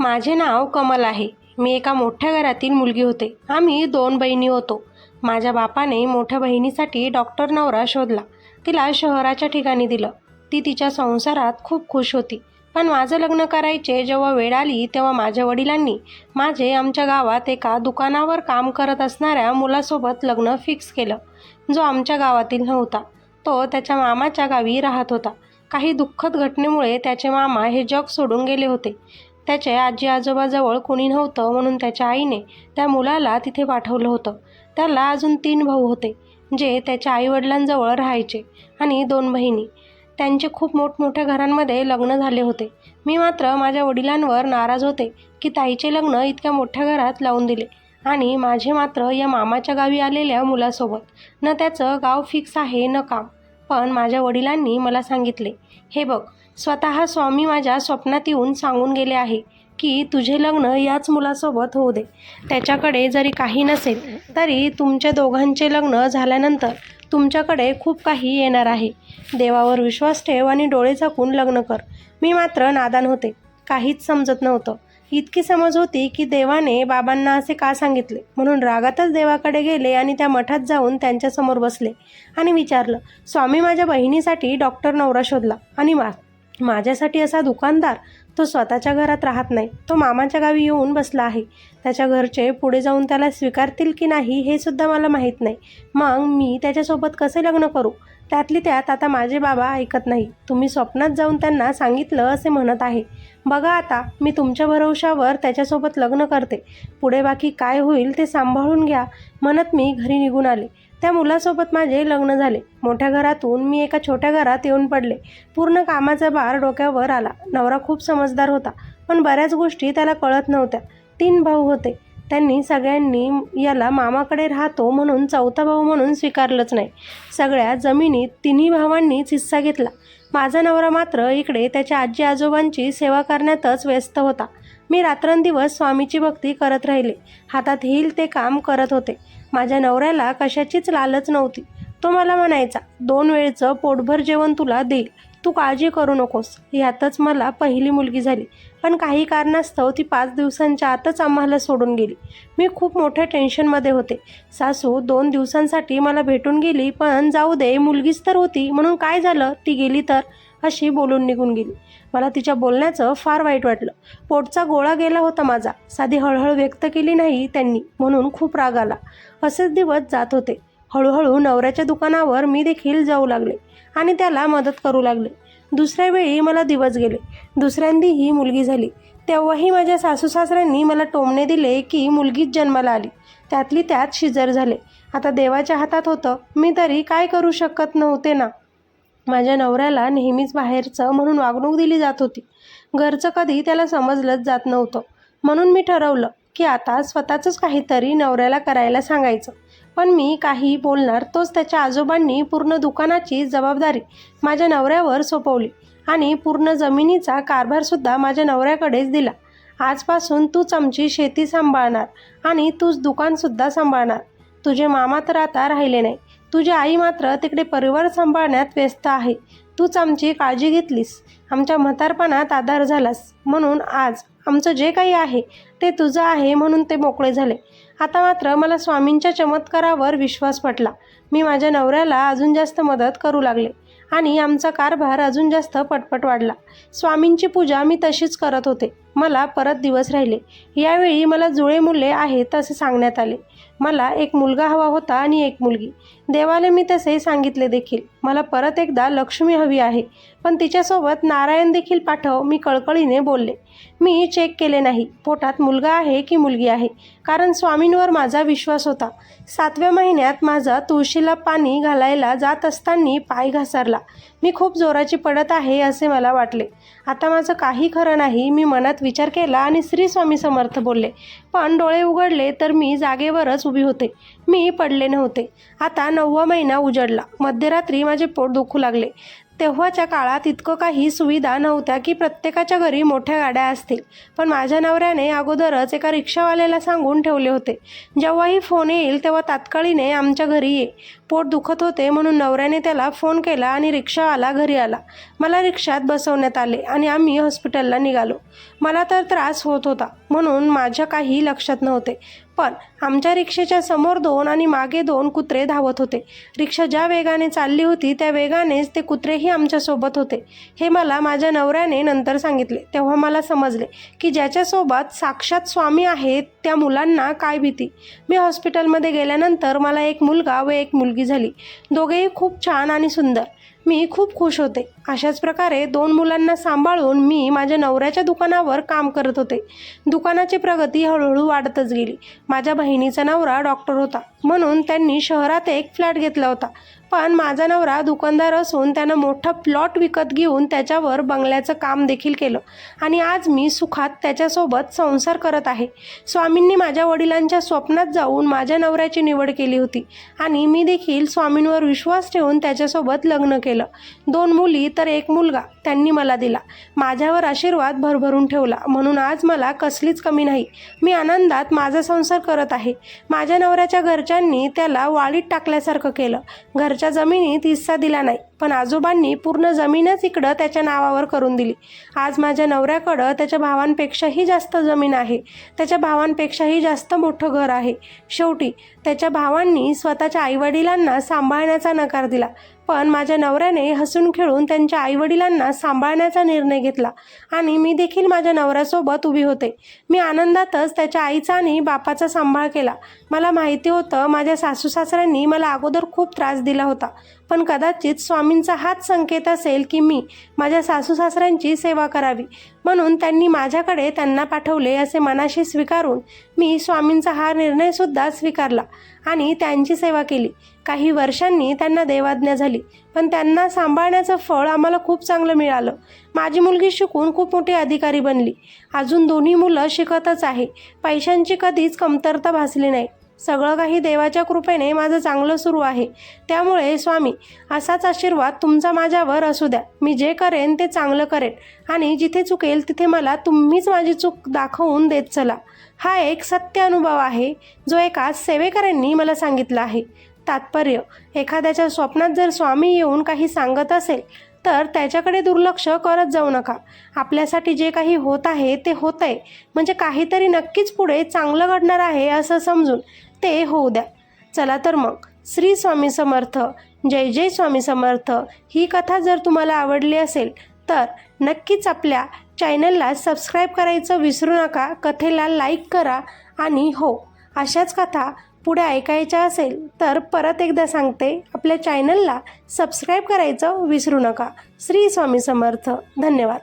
माझे नाव कमल आहे. मी एका मोठ्या घरातील मुलगी होते. आम्ही दोन बहिणी होतो. माझ्या बापाने मोठ्या बहिणीसाठी डॉक्टर नवरा शोधला. तिला शहराच्या ठिकाणी दिलं. ती तिच्या संसारात खूप खुश होती. पण माझं लग्न करायचे जेव्हा वेळ आली तेव्हा माझ्या वडिलांनी माझे आमच्या गावात एका दुकानावर काम करत असणाऱ्या मुलासोबत लग्न फिक्स केलं. जो आमच्या गावातील नव्हता. तो त्याच्या मामाच्या गावी राहत होता. काही दुःखद घटनेमुळे त्याचे मामा हे जग सोडून गेले होते. त्याचे आजी आजोबाजवळ कोणी नव्हतं म्हणून त्याच्या आईने त्या मुलाला तिथे पाठवलं होतं. त्याला अजून तीन भाऊ होते जे त्याच्या आईवडिलांजवळ राहायचे आणि दोन बहिणी. त्यांचे खूप मोठमोठ्या घरांमध्ये लग्न झाले होते. मी मात्र माझ्या वडिलांवर नाराज होते की ताईचे लग्न इतक्या मोठ्या घरात लावून दिले आणि माझे मात्र या मामाच्या गावी आलेल्या मुलासोबत. न त्याचं गाव फिक्स आहे न काम. पण माझ्या वडिलांनी मला सांगितले हे बघ स्वतः स्वामी माझ्या स्वप्नात येऊन सांगून गेले आहे की तुझे लग्न याच मुलासोबत होऊ दे. त्याच्याकडे जरी काही नसेल तरी तुमच्या दोघांचे लग्न झाल्यानंतर तुमच्याकडे खूप काही येणार आहे. देवावर विश्वास ठेव आणि डोळे झाकून लग्न कर. मी मात्र नादान होते. काहीच समजत नव्हतं. इतकी समज होती की देवाने बाबांना असे का सांगितले? म्हणून रागातच देवाकडे गेले आणि त्या मठात जाऊन त्यांच्यासमोर बसले आणि विचारलं स्वामी माझ्या बहिणीसाठी डॉक्टर नवरा शोधला आणि मा माझ्यासाठी असा दुकानदार तो स्वतःच्या घरात राहत नाही. तो मामाच्या गावी येऊन बसला आहे. त्याच्या घरचे पुढे जाऊन त्याला स्वीकारतील की नाही हे सुद्धा मला माहीत नाही. मग मी त्याच्यासोबत कसे लग्न करू? त्यातली त्यात आता माझे बाबा ऐकत नाही. तुम्ही स्वप्नात जाऊन त्यांना सांगितलं असे म्हणत आहे. बघा आता मी तुमच्या भरवशावर त्याच्यासोबत लग्न करते. पुढे बाकी काय होईल ते सांभाळून घ्या. म्हणत मी घरी निघून आले. त्या मुलासोबत माझे लग्न झाले. मोठ्या घरातून मी एका छोट्या घरात येऊन पडले. पूर्ण कामाचा भार डोक्यावर आला. नवरा खूप समजदार होता पण बऱ्याच गोष्टी त्याला कळत नव्हत्या. तीन भाऊ होते. त्यांनी सगळ्यांनी याला मामाकडे राहतो म्हणून चौथा भाऊ म्हणून स्वीकारलंच नाही. सगळ्या जमिनीत तिन्ही भावांनीच हिस्सा घेतला. माझा नवरा मात्र इकडे त्याच्या आजी आजोबांची सेवा करण्यातच व्यस्त होता. मी रात्रंदिवस स्वामीची भक्ती करत राहिले. हातात येईल ते काम करत होते. माझ्या नवऱ्याला कशाचीच लालच नव्हती. तो मला म्हणायचा दोन वेळचं पोटभर जेवण तुला देईल. तू काळजी करू नकोस. यातच मला पहिली मुलगी झाली. पण काही कारणास्तव ती पाच दिवसांच्या आतच आम्हाला सोडून गेली. मी खूप मोठ्या टेन्शनमध्ये होते. सासू दोन दिवसांसाठी मला भेटून गेली पण जाऊ दे मुलगीच तर होती. म्हणून काय झालं? ती गेली तर? अशी बोलून निघून गेली. मला तिच्या बोलण्याचं फार वाईट वाटलं. पोटचा गोळा गेला होता माझा. साधी हळहळ व्यक्त केली नाही त्यांनी म्हणून खूप राग आला. असेच दिवस जात होते. हळूहळू नवऱ्याच्या दुकानावर मी देखील जाऊ लागले आणि त्याला मदत करू लागले. दुसऱ्या वेळी मला दिवस गेले. दुसऱ्यांदी ही मुलगी झाली. तेव्हाही माझ्या सासू सासऱ्यांनी मला टोमणे दिले की मुलगीच जन्माला आली. त्यातली त्यात शिजर झाले. आता देवाच्या हातात होतं. मी तरी काय करू शकत नव्हते ना? माझ्या नवऱ्याला नेहमीच बाहेरचं म्हणून वागणूक दिली जात होती. घरचं कधी त्याला समजलंच जात नव्हतं. म्हणून मी ठरवलं की आता स्वतःचंच काहीतरी नवऱ्याला करायला सांगायचं. पण मी काही बोलणार तोच त्याच्या आजोबांनी पूर्ण दुकानाची जबाबदारी माझ्या नवऱ्यावर सोपवली आणि पूर्ण जमिनीचा कारभारसुद्धा माझ्या नवऱ्याकडेच दिला. आजपासून तूच आमची शेती सांभाळणार आणि तूच दुकानसुद्धा सांभाळणार. तुझे मामा तर आता राहिले नाही तुझी आई मात्र तिकडे परिवार सांभाळण्यात व्यस्त आहे. तूच आमची काळजी घेतलीस. आमच्या म्हातारपणात आधार झालास. म्हणून आज आमचं जे काही आहे ते तुझं आहे म्हणून ते मोकळे झाले. आता मात्र मला स्वामींच्या चमत्कारावर विश्वास पटला. मी माझ्या नवऱ्याला अजून जास्त मदत करू लागले आणि आमचा कारभार अजून जास्त पटपट वाढला. स्वामींची पूजा मी तशीच करत होते. मला परत दिवस राहिले. यावेळी मला जुळे मुले आहेत असे सांगण्यात आले. मला एक मुलगा हवा होता आणि एक मुलगी. देवाला मी तसे सांगितले देखील. मला परत एकदा लक्ष्मी हवी आहे. पण तिच्यासोबत नारायण देखील पाठव मी कळकळीने बोलले. मी चेक केले नाही. पोटात मुलगा आहे की मुलगी आहे? कारण स्वामींवर माझा विश्वास होता. सातव्या महिन्यात माझा तुळशीला पाणी घालायला जात असताना पाय घसरला. मी खूप जोराची पडत आहे असे मला वाटले. आता माझं काही खरं नाही मी मनात विचार केला आणि श्री स्वामी समर्थ बोलले पण डोळे उघडले तर मी जागेवरच उभी होते. मी पडले नव्हते. आता नववा महिना उजडला. मध्यरात्री माझे पोट दुखू लागले. तेव्हाच्या काळात इतकं काही सुविधा नव्हत्या की प्रत्येकाच्या घरी मोठ्या गाड्या असतील. पण माझ्या नवऱ्याने अगोदरच एका रिक्षावाल्याला सांगून ठेवले होते जेव्हाही फोन येईल तेव्हा तात्काळीने आमच्या घरी ये. पोट दुखत होते म्हणून नवऱ्याने त्याला फोन केला आणि रिक्षावाला घरी आला. मला रिक्षात बसवण्यात आले आणि आम्ही हॉस्पिटलला निघालो. मला तर त्रास होत होता म्हणून माझ्या काही लक्षात नव्हते. पण आमच्या रिक्षेच्या समोर दोन आणि मागे दोन कुत्रे धावत होते. रिक्षा ज्या वेगाने चालली होती त्या वेगानेच ते कुत्रेही आमच्यासोबत होते. हे मला माझ्या नवऱ्याने नंतर सांगितले. तेव्हा मला समजले की ज्याच्यासोबत साक्षात स्वामी आहेत त्या मुलांना काय भीती? मी हॉस्पिटलमध्ये गेल्यानंतर मला एक मुलगा व एक मुलगी झाली. दोघेही खूप छान आणि सुंदर. मी खूप खुश होते. अशाच प्रकारे दोन मुलांना सांभाळून मी माझ्या नवऱ्याच्या दुकानावर काम करत होते. दुकानाची प्रगती हळूहळू वाढतच गेली. माझ्या बहिणीचा नवरा डॉक्टर होता. म्हणून त्यांनी शहरात एक फ्लॅट घेतला होता. पण माझा नवरा दुकानदार असून त्यानं मोठा प्लॉट विकत घेऊन त्याच्यावर बंगल्याचं काम देखील केलं. आणि आज मी सुखात त्याच्यासोबत संसार करत आहे. स्वामींनी माझ्या वडिलांच्या स्वप्नात जाऊन माझ्या नवऱ्याची निवड केली होती. आणि मी देखील स्वामींवर विश्वास ठेवून त्याच्यासोबत लग्न केलं. दोन मुली तर एक मुलगा त्यांनी मला दिला. माझ्यावर आशीर्वाद भरभरून ठेवला. म्हणून आज मला कसलीच कमी नाही. मी आनंदात माझा संसार करत आहे. माझ्या नवऱ्याच्या घरच्यांनी त्याला वाळीत टाकल्यासारखं केलं. घर घरच्या जमिनीत हिस्सा दिला नाही. पण आजोबांनी पूर्ण जमीनच इकडं त्याच्या नावावर करून दिली. आज माझ्या नवऱ्याकडं त्याच्या भावांपेक्षाही जास्त जमीन आहे. त्याच्या भावांपेक्षाही जास्त मोठं घर आहे. शेवटी त्याच्या भावांनी स्वतःच्या आईवडिलांना सांभाळण्याचा नकार दिला. पण माझ्या नवऱ्याने हसून खेळून त्यांच्या आईवडिलांना सांभाळण्याचा निर्णय घेतला आणि मी देखील माझ्या नवऱ्यासोबत उभी होते. मी आनंदातच त्याच्या आईचा आणि बापाचा सांभाळ केला. मला माहिती होतं माझ्या सासू सासऱ्यांनी मला अगोदर खूप त्रास दिला होता. पण कदाचित स्वामींचा हाच संकेत असेल की मी माझ्या सासू सासऱ्यांची सेवा करावी. म्हणून त्यांनी माझ्याकडे त्यांना पाठवले असे मनाशी स्वीकारून मी स्वामींचा हा निर्णयसुद्धा स्वीकारला आणि त्यांची सेवा केली. काही वर्षांनी त्यांना देवाज्ञा झाली पण त्यांना सांभाळण्याचं फळ आम्हाला खूप चांगलं मिळालं. माझी मुलगी शिकून खूप मोठी अधिकारी बनली. अजून दोन्ही मुलं शिकतच आहे. पैशांची कधीच कमतरता भासली नाही. सगळं काही देवाच्या कृपेने माझं चांगलं सुरू आहे. त्यामुळे स्वामी असाच आशीर्वाद तुमचा माझ्यावर असू द्या. मी जे करेन ते चांगलं करेन आणि जिथे चुकेल तिथे मला तुम्हीच माझी चूक दाखवून देत चला. हा एक सत्य अनुभव आहे जो एका सेवेकऱ्यांनी मला सांगितला आहे. तात्पर्य एखाद्याच्या स्वप्नात जर स्वामी येऊन काही सांगत असेल तर त्याच्याकडे दुर्लक्ष करत जाऊ नका. आपल्यासाठी जे काही होत आहे ते होत आहे म्हणजे काहीतरी नक्कीच पुढे चांगलं घडणार आहे असं समजून ते होऊ द्या. चला तर मग. श्री स्वामी समर्थ जय जय स्वामी समर्थ. ही कथा जर तुम्हाला आवडली असेल तर नक्कीच आपल्या चॅनलला सबस्क्राईब करायचं विसरू नका कथेला लाईक करा आणि हो अशाच कथा पुढे ऐकायच्या असेल तर परत एकदा सांगते आपल्या चॅनलला सबस्क्राईब करायचं विसरू नका. श्री स्वामी समर्थ. धन्यवाद.